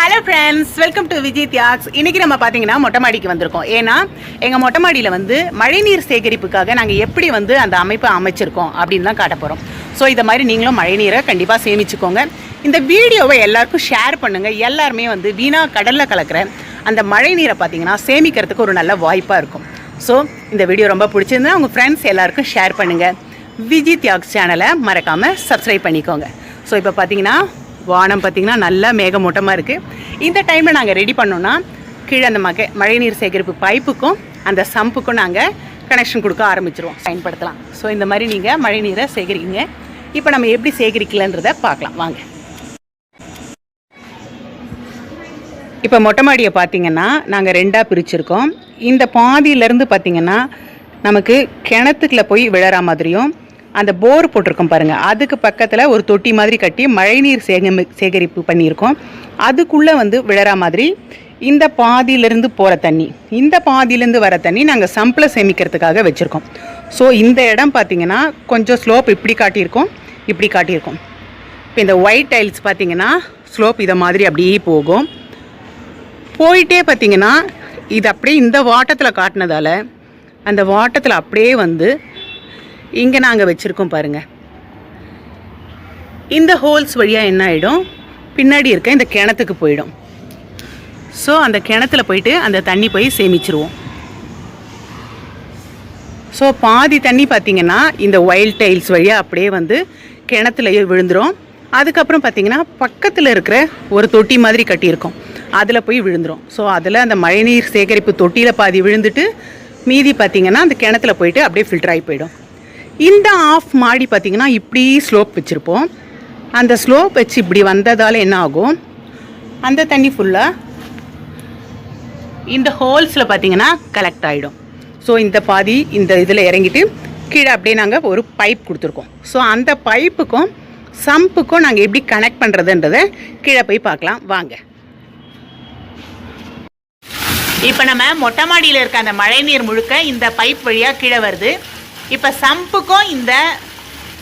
Hello friends welcome to Vijay Thiyags இன்னைக்கு நம்ம பார்த்தீங்கன்னா மொட்டை மாடிக்கு வந்திருக்கோம். ஏன்னா எங்கள் மொட்டை மாடியில் வந்து மழைநீர் சேகரிப்புக்காக நாங்கள் எப்படி வந்து அந்த அமைப்பை அமைச்சிருக்கோம் அப்படின்னு தான் காட்ட போகிறோம் ஸோ இதை மாதிரி நீங்களும் மழைநீரை கண்டிப்பாக சேமிச்சுக்கோங்க. இந்த வீடியோவை எல்லாருக்கும் ஷேர் பண்ணுங்கள் எல்லாருமே வந்து வீணாக கடலில் கலக்கிற அந்த மழைநீரை பார்த்தீங்கன்னா சேமிக்கிறதுக்கு ஒரு நல்ல வாய்ப்பாக இருக்கும். ஸோ இந்த வீடியோ ரொம்ப பிடிச்சிருந்தா உங்கள் ஃப்ரெண்ட்ஸ் எல்லாருக்கும் ஷேர் பண்ணுங்கள் விஜய் தியாக்ஸ் சேனலை மறக்காமல் சப்ஸ்கிரைப் பண்ணிக்கோங்க. ஸோ இப்போ பார்த்தீங்கன்னா வானம் பார்த்தீங்கன்னா நல்லா மேகமூட்டமாக இருக்குது இந்த டைமில் நாங்கள் ரெடி பண்ணோன்னா கீழே அந்த மக மழைநீர் சேகரிப்பு பைப்புக்கும் அந்த சம்புக்கும் நாங்கள் கனெக்ஷன் கொடுக்க ஆரம்பிச்சிருவோம். பயன்படுத்தலாம். ஸோ இந்த மாதிரி நீங்கள் மழைநீரை சேகரிங்க. இப்போ நம்ம எப்படி சேகரிக்கலன்றதை பார்க்கலாம். வாங்க. இப்போ மொட்டை மாடியை பார்த்தீங்கன்னா நாங்கள் ரெண்டாக பிரிச்சிருக்கோம். இந்த பாதியிலேருந்து பார்த்தீங்கன்னா நமக்கு கிணத்துக்குள்ளே போய் விழற மாதிரியும் அந்த போர் போட்டிருக்கோம் பாருங்கள் அதுக்கு பக்கத்தில் ஒரு தொட்டி மாதிரி கட்டி மழைநீர் சேகமி சேகரிப்பு பண்ணியிருக்கோம். அதுக்குள்ளே வந்து விழற மாதிரி இந்த பாதியிலேருந்து போகிற தண்ணி இந்த பாதியிலேருந்து வர தண்ணி நாங்கள் சம்பில் சேமிக்கிறதுக்காக வச்சுருக்கோம். ஸோ இந்த இடம் பார்த்திங்கன்னா கொஞ்சம் ஸ்லோப் இப்படி காட்டியிருக்கோம் இப்படி காட்டியிருக்கோம். இப்போ இந்த ஒயிட் டைல்ஸ் பார்த்தீங்கன்னா ஸ்லோப் இதை மாதிரி அப்படியே போகும். போயிட்டே பார்த்தீங்கன்னா இது அப்படியே இந்த வாட்டத்தில் காட்டினதால அந்த வாட்டத்தில் அப்படியே வந்து இங்கே நாங்கள் வச்சுருக்கோம் பாருங்கள் இந்த ஹோல்ஸ் வழியாக என்ன ஆகிடும் பின்னாடி இருக்க இந்த கிணத்துக்கு போயிடும். ஸோ அந்த கிணத்துல போயிட்டு அந்த தண்ணி போய் சேமிச்சிருவோம். ஸோ பாதி தண்ணி பார்த்தீங்கன்னா இந்த ஒயில்ட் டைல்ஸ் வழியாக அப்படியே வந்து கிணத்துலயே விழுந்துடும் அதுக்கப்புறம் பார்த்திங்கன்னா பக்கத்தில் இருக்கிற ஒரு தொட்டி மாதிரி கட்டியிருக்கோம். அதில் போய் விழுந்துரும். ஸோ அதில் அந்த மழைநீர் சேகரிப்பு தொட்டியில் பாதி விழுந்துட்டு மீதி பார்த்திங்கன்னா அந்த கிணத்துல போயிட்டு அப்படியே ஃபில்டர் ஆகி போயிடும். இந்த ஆஃப் மாடி பார்த்திங்கன்னா இப்படி ஸ்லோப் வச்சுருப்போம். அந்த ஸ்லோப் வச்சு இப்படி வந்ததால் என்ன ஆகும்? அந்த தண்ணி ஃபுல்லாக இந்த ஹோல்ஸில் பார்த்தீங்கன்னா கலெக்ட் ஆகிடும் ஸோ இந்த பாதி இந்த இதில் இறங்கிட்டு கீழே அப்படியே நாங்கள் ஒரு பைப் கொடுத்துருக்கோம். ஸோ அந்த பைப்புக்கும் சம்புக்கும் நாங்கள் எப்படி கனெக்ட் பண்ணுறதுன்றதை கீழே போய் பார்க்கலாம். வாங்க. இப்போ நம்ம மொட்டை மாடியில் இருக்க அந்த மழைநீர் முழுக்க இந்த பைப் வழியாக கீழே வருது. இப்போ சம்புக்கும் இந்த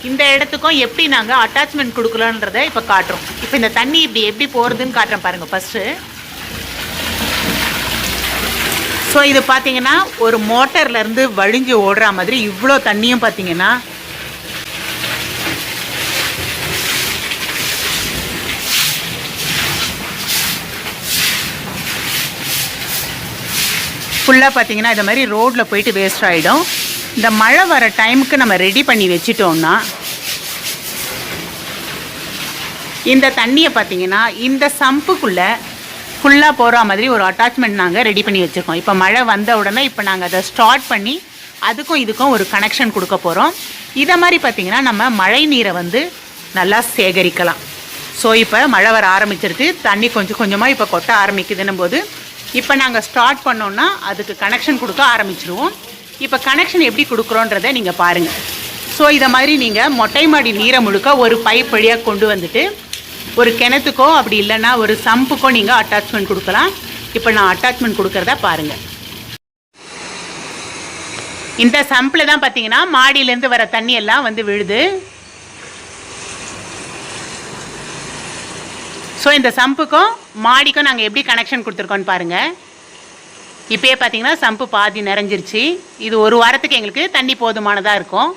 இந்த இடத்துக்கும் எப்படி நாங்கள் அட்டாச்மெண்ட் கொடுக்கலான்றதை இப்போ காட்டுறோம். இப்போ இந்த தண்ணி இப்படி எப்படி போகிறதுன்னு காட்டுறேன் பாருங்கள் ஃபஸ்ட்டு ஸோ இது பார்த்தீங்கன்னா ஒரு மோட்டர்லேருந்து வழிஞ்சு ஓடுற மாதிரி இவ்வளோ தண்ணியும் பார்த்தீங்கன்னா ஃபுல்லாக பார்த்தீங்கன்னா இந்த மாதிரி ரோட்டில் போயிட்டு வேஸ்ட் ஆகிடும் இந்த மழை வர டைமுக்கு நம்ம ரெடி பண்ணி வச்சிட்டோம்னா இந்த தண்ணியை பார்த்தீங்கன்னா இந்த சம்புக்குள்ளே ஃபுல்லாக போகிற மாதிரி ஒரு அட்டாச்மெண்ட் நாங்கள் ரெடி பண்ணி வச்சுருக்கோம். இப்போ மழை வந்த உடனே இப்போ நாங்கள் அதை ஸ்டார்ட் பண்ணி அதுக்கும் இதுக்கும் ஒரு கனெக்ஷன் கொடுக்க போகிறோம் இதை மாதிரி பார்த்தீங்கன்னா நம்ம மழை நீரை வந்து நல்லா சேகரிக்கலாம். ஸோ இப்போ மழை வர ஆரம்பிச்சிருக்கு தண்ணி கொஞ்சம் கொஞ்சமாக இப்போ கொட்ட ஆரம்பிக்குதுன்னும் போது இப்போ நாங்கள் ஸ்டார்ட் பண்ணோன்னா அதுக்கு கனெக்ஷன் கொடுக்க ஆரம்பிச்சிருவோம். இப்போ கனெக்ஷன் எப்படி கொடுக்குறோன்றதை நீங்கள் பாருங்கள் ஸோ இதை மாதிரி நீங்கள் மொட்டை மாடி நீரை முழுக்க ஒரு பைப் வழியாக கொண்டு வந்துட்டு ஒரு கிணத்துக்கோ அப்படி இல்லைன்னா ஒரு சம்புக்கோ நீங்கள் அட்டாச்மெண்ட் கொடுக்கலாம். இப்போ நான் அட்டாச்மெண்ட் கொடுக்குறத பாருங்கள் இந்த சம்பில் தான் பார்த்தீங்கன்னா மாடியிலேருந்து வர தண்ணி எல்லாம் வந்து விழுது. ஸோ இந்த சம்புக்கும் மாடிக்கும் நாங்கள் எப்படி கனெக்ஷன் கொடுத்துருக்கோன்னு பாருங்கள் இப்போயே பார்த்தீங்கன்னா சம்பு பாதி நிறைஞ்சிருச்சு. இது ஒரு வாரத்துக்கு எங்களுக்கு தண்ணி போதுமானதாக இருக்கும்.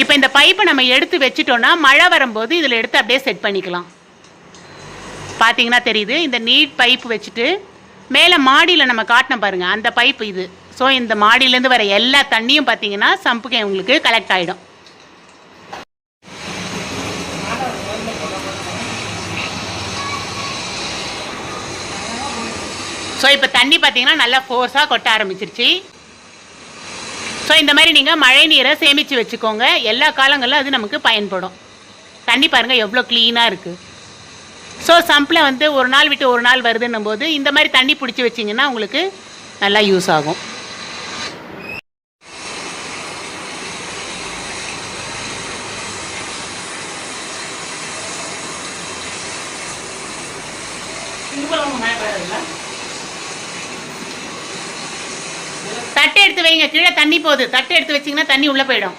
இப்போ இந்த பைப்பை நம்ம எடுத்து வச்சிட்டோன்னா மழை வரும்போது இதில் எடுத்து அப்படியே செட் பண்ணிக்கலாம். பார்த்தீங்கன்னா தெரியுது இந்த நீட் பைப் வச்சுட்டு மேலே மாடியில் நம்ம காட்டினோம் பாருங்கள் அந்த பைப் இது. ஸோ இந்த மாடியிலேருந்து வர எல்லா தண்ணியும் பார்த்தீங்கன்னா சம்புக்கு உங்களுக்கு கலெக்ட் ஆகிடும் ஸோ இப்போ தண்ணி பார்த்தீங்கன்னா நல்லா ஃபோர்ஸாக கொட்ட ஆரம்பிச்சிருச்சு. ஸோ இந்த மாதிரி நீங்கள் மழை நீரை சேமித்து வச்சுக்கோங்க. எல்லா காலங்களிலும் அது நமக்கு பயன்படும். தண்ணி பாருங்கள் எவ்வளோ க்ளீனாக இருக்குது ஸோ சம்பில் வந்து ஒரு நாள் விட்டு ஒரு நாள் வருதுன்னும் போது இந்த மாதிரி தண்ணி பிடிச்சி வச்சிங்கன்னா உங்களுக்கு நல்லா யூஸ் ஆகும். தட்டை எடுத்து வைங்க. கீழே தண்ணி போகுது. தட்டை எடுத்து வச்சிங்கன்னா தண்ணி உள்ளே போயிடும்.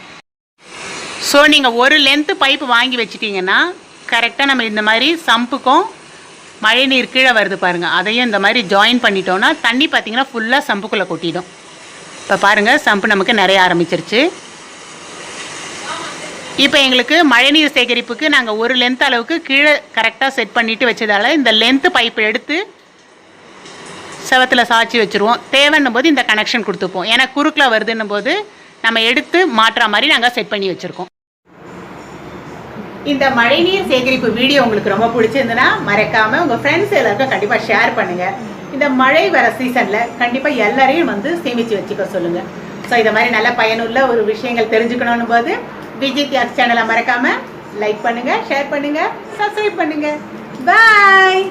ஸோ நீங்கள் ஒரு லென்த்து பைப்பு வாங்கி வச்சிட்டிங்கன்னா கரெக்டாக நம்ம இந்த மாதிரி சம்புக்கும் மழை நீர் கீழே வருது பாருங்கள் அதையும் இந்த மாதிரி ஜாயின் பண்ணிட்டோன்னா தண்ணி பார்த்தீங்கன்னா ஃபுல்லாக சம்புக்குள்ளே கொட்டிடும். இப்போ பாருங்கள் சம்பு நமக்கு நிறைய ஆரம்பிச்சிருச்சு. இப்போ எங்களுக்கு மழைநீர் சேகரிப்புக்கு நாங்கள் ஒரு லென்த் அளவுக்கு கீழே கரெக்டாக செட் பண்ணிவிட்டு வச்சதால் இந்த லென்த்து பைப் எடுத்து செவத்தில் சாட்சி வச்சுருவோம். தேவைன்னும் போது இந்த கனெக்ஷன் கொடுத்துப்போம். ஏன்னா குறுக்கில் வருதுன்னும் போது நம்ம எடுத்து மாற்றுற மாதிரி நாங்கள் செட் பண்ணி வச்சுருக்கோம். இந்த மழைநீர் சேகரிப்பு வீடியோ உங்களுக்கு ரொம்ப பிடிச்சிருந்துன்னா மறக்காம உங்கள் ஃப்ரெண்ட்ஸ் எல்லாருக்கும் கண்டிப்பாக ஷேர் பண்ணுங்கள் இந்த மழை வர சீசனில் கண்டிப்பாக எல்லாரையும் வந்து சேமித்து வச்சுக்க சொல்லுங்கள் ஸோ இதை மாதிரி நல்ல பயனுள்ள ஒரு விஷயங்கள் தெரிஞ்சுக்கணும்னு போது விஜய் தியாக்ஸ் சேனலை மறக்காமல் லைக் பண்ணுங்கள் ஷேர் பண்ணுங்கள் சப்ஸ்கிரைப் பண்ணுங்கள் பாய்